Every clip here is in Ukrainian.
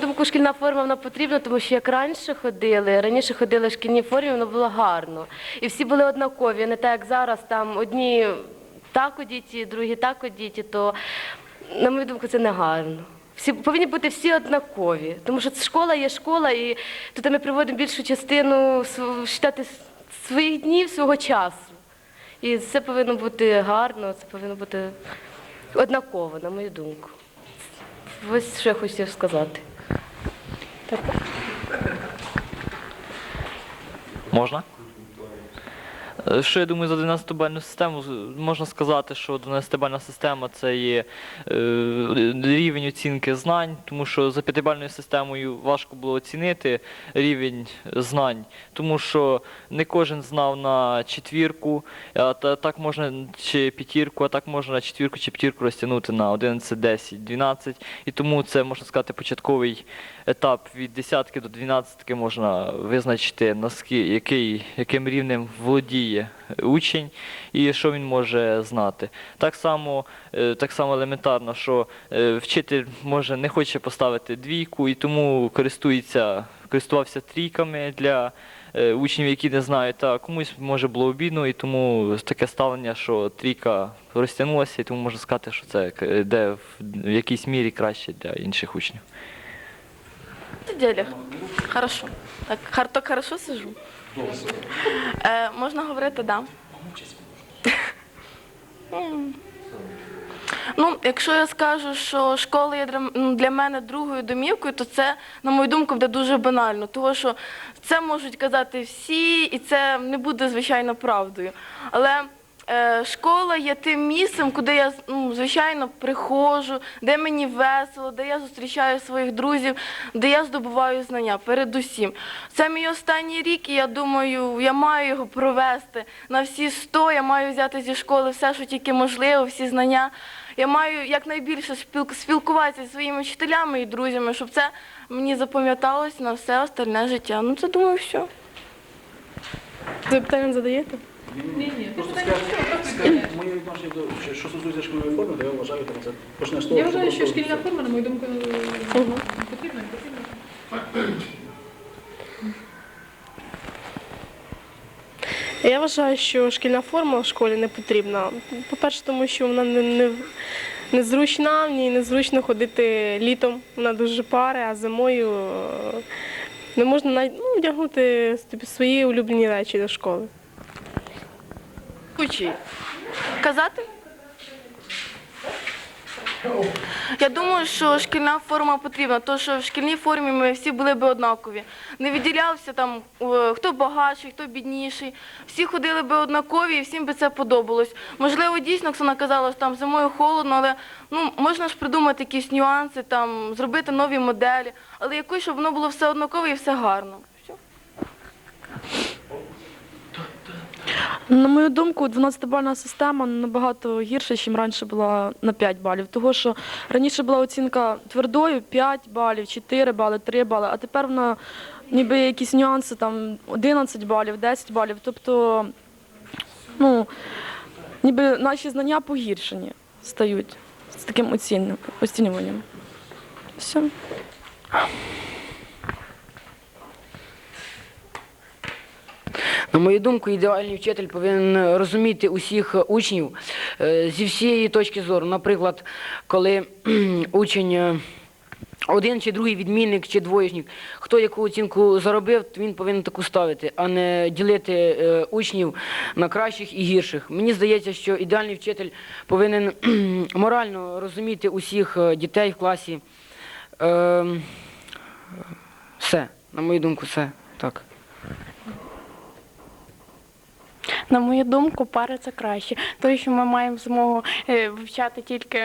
думку, шкільна форма вона потрібна, тому що як раніше ходили, раніше ходили в шкільній формі, воно було гарно. І всі були однакові, не так як зараз, там одні так одіті, другі так одіті, то, на мою думку, це не гарно. Всі повинні бути всі однакові, тому що школа є школа, і тут ми проводимо більшу частину считати, своїх днів, свого часу. І це повинно бути гарно, це повинно бути однаково, на мою думку. Ось що я хотів сказати. Можна? Е, Що я думаю за 12-бальну систему? Можна сказати, що 12-бальна система це є е, рівень оцінки знань, тому що за 5-бальною системою важко було оцінити рівень знань, тому що не кожен знав на четвірку, а так можна чи п'ятірку, а так можна на четвірку чи п'ятірку розтягнути на 11, 10, 12. І тому це можна сказати початковий етап від десятки до дванадцятки можна визначити, наскільки яким рівнем володіє учень і що він може знати. Так само, е, так само елементарно, що е, вчитель може не хоче поставити двійку і тому користується, користувався трійками для е, учнів, які не знають, а комусь може було обідно, і тому таке ставлення, що трійка розтягнулася, і тому можна сказати, що це е, йде в, якійсь мірі краще для інших учнів. делях. Хорошо. Так, так хорошо сижу. Е, можна говорити, да. М. Ну, якщо я скажу, що школа є для, для мене другою домівкою, то це, на мою думку, буде дуже банально. Тому що це можуть казати всі, і це не буде, звичайно, правдою. Але школа є тим місцем, куди я ну, звичайно приходжу, де мені весело, де я зустрічаю своїх друзів, де я здобуваю знання. Передусім, це мій останній рік, і я думаю, я маю його провести на всі сто. Я маю взяти зі школи все, що тільки можливо, всі знання. Я маю якнайбільше спілкуватися зі своїми вчителями і друзями, щоб це мені запам'яталось на все остальне життя. Ну це думаю, все. Запитання задаєте? Скажіть, моє відношення до що- що стосується шкільної форми, то я вважаю, що це почне з того, Я вважаю, що шкільна форма, на мою думку, потрібна потрібна. Я вважаю, що шкільна форма в школі не потрібна. По-перше, тому що вона не, не, незручна, в ній незручно ходити літом, вона дуже пари, а зимою е, не можна навіть ну, вдягнути собі свої улюблені речі до школи. Учі. Казати? Я думаю, що шкільна форма потрібна, тому що в шкільній формі ми всі були би однакові. Не відділявся там е, хто багатший, хто бідніший. Всі ходили би однакові і всім би це подобалось. Можливо, дійсно, Оксана казала, що там зимою холодно, але ну, можна ж придумати якісь нюанси, там, зробити нові моделі, але якось, щоб воно було все однакове і все гарно. На мою думку, 12-бальна система набагато гірша, ніж раніше була на 5 балів. Того, що раніше була оцінка твердою 5 балів, 4 бали, 3 бали, а тепер вона ніби якісь нюанси, там 11 балів, 10 балів. Тобто, ну, ніби наші знання погіршені стають з таким оцінюванням. Все. На мою думку, ідеальний вчитель повинен розуміти усіх учнів е, зі всієї точки зору. Наприклад, коли учень е, один чи другий відмінник чи двоєчник, хто яку оцінку заробив, він повинен таку ставити, а не ділити е, учнів на кращих і гірших. Мені здається, що ідеальний вчитель повинен морально розуміти усіх е, дітей в класі. Е, все, на мою думку, все так. На мою думку, пари це краще, тому що ми маємо змогу е, вивчати тільки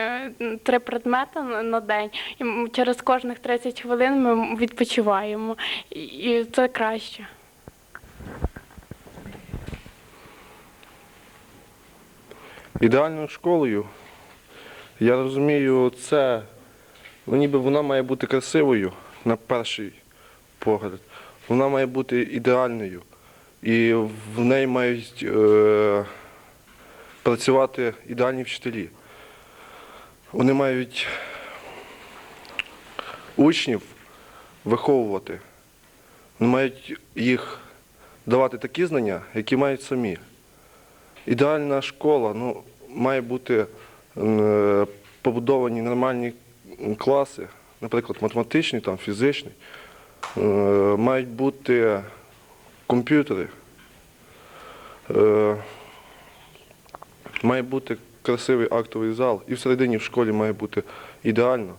три предмети на- день, і через кожних 30 хвилин ми відпочиваємо, і це краще. Ідеальною школою, я розумію, це ну, ніби вона має бути красивою на перший погляд. Вона має бути ідеальною. І в неї мають е, працювати ідеальні вчителі. Вони мають учнів виховувати. Вони мають їх давати такі знання, які мають самі. Ідеальна школа ну, має бути е, побудовані нормальні класи, наприклад, математичний, там, фізичний. Е, мають бути комп'ютери. Е, має бути красивий актовий зал, і всередині в школі має бути ідеально.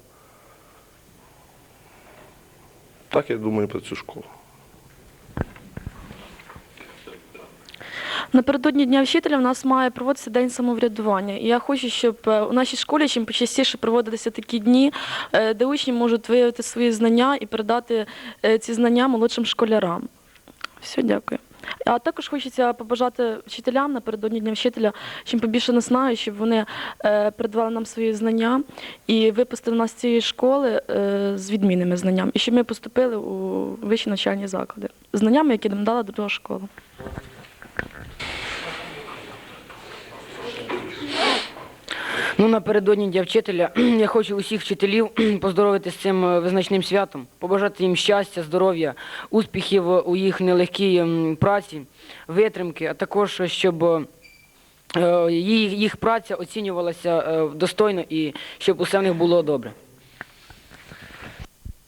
Так я думаю про цю школу. Напередодні Дня вчителя в нас має проводитися день самоврядування. І я хочу, щоб е, у нашій школі чим почастіше проводилися такі дні, е, де учні можуть виявити свої знання і передати ці знання молодшим школярам. Все, дякую. А також хочеться побажати вчителям напередодні Дня вчителя, чим побільше наснаги, щоб вони е, передавали нам свої знання і випустили нас з цієї школи е, з відмінними знаннями, і щоб ми поступили у вищі навчальні заклади. Знаннями, які нам дала друга школа. Ну, напередодні Дня вчителя я хочу усіх вчителів поздоровити з цим е, визначним святом, побажати їм щастя, здоров'я, успіхів у їх нелегкій праці, витримки, а також щоб е, їх, праця оцінювалася е, достойно і щоб усе в них було добре.